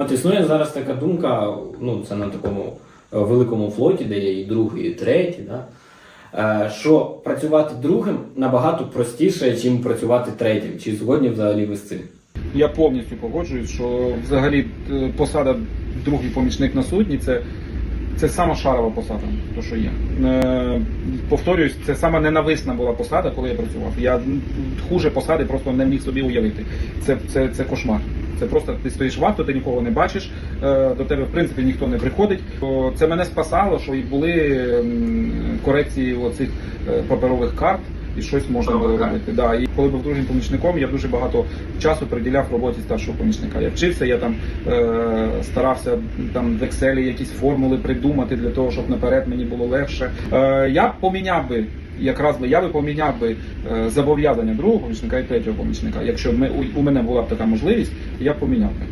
От існує зараз така думка, ну це на такому е, великому флоті, де є і другий, і третій, да? е, що працювати другим набагато простіше, ніж працювати третім. Чи згодні взагалі ви з цим? Я повністю погоджуюсь, що взагалі е, посада другий помічник на судні це, це сама шарова посада, то що є. Е, повторююсь, це сама ненависна була посада, коли я працював. Я хуже посади просто не міг собі уявити. Це, це, це кошмар. Це просто ти стоїш варто, ти нікого не бачиш, е, до тебе в принципі ніхто не приходить. Це мене спасало, що і були корекції оцих е, паперових карт. І щось можна було робити. Да. І коли був другим помічником, я дуже багато часу приділяв роботі старшого помічника. Я вчився, я там е, старався там в Excel якісь формули придумати для того, щоб наперед мені було легше. Е, я поміняв би. Якраз би я би поміняв би е, зобов'язання другого помічника і третього помічника. Якщо ми, у, мене була б така можливість, я поміняв би.